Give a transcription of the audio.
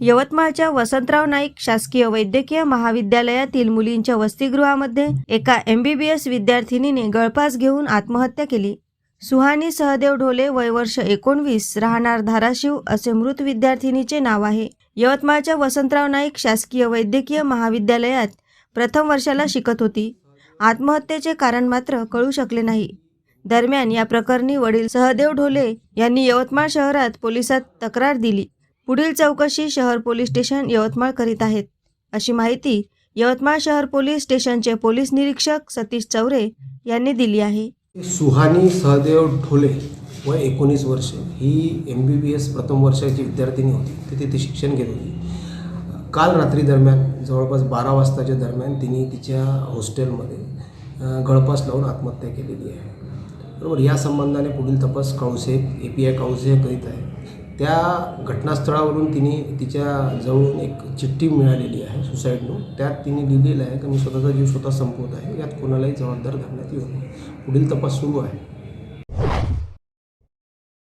यवतमाळच्या वसंतराव नाईक शासकीय वैद्यकीय महाविद्यालयातील मुलींच्या वसतिगृहामध्ये एका एमबीबीएस विद्यार्थिनीने गळफास घेऊन आत्महत्या केली. सुहानी सहदेव ढोले वय वर्ष एकोणवीस राहणार धाराशिव असे मृत विद्यार्थिनीचे नाव आहे. यवतमाळच्या वसंतराव नाईक शासकीय वैद्यकीय महाविद्यालयात प्रथम वर्षाला शिकत होती. आत्महत्येचे कारण मात्र कळू शकले नाही. दरम्यान या प्रकरणी वडील सहदेव ढोले यांनी यवतमाळ शहरात पोलिसात तक्रार दिली. पुढील चौकशी शहर पोलीस स्टेशन यवतमाळ करीत आहेत. अशी माहिती यवतमाळ शहर पोलीस स्टेशनचे पोलीस निरीक्षक सतीश चौरे यांनी दिली आहे. सुहानी सहदेव ढोले व एकोणीस वर्ष ही एम बी बी एस प्रथम वर्षाची विद्यार्थिनी होती. ती तिथे शिक्षण घेत होती. काल रात्री दरम्यान जवळपास बारा वाजताच्या दरम्यान तिने तिच्या हॉस्टेलमध्ये गळपास लावून आत्महत्या केलेली आहे. बरोबर या संबंधाने पुढील तपास council A P I council करीत आहे. त्या घटनास्थळावरून तिने तिच्या जवळून एक चिठ्ठी मिळालेली आहे सुसाईड नोट त्यात तिने लिहिलेलं आहे की मी स्वतःचा जीव स्वतः संपवत आहे यात कोणालाही जबाबदार धरण्यात येऊ नये. पुढील तपास सुरू आहे.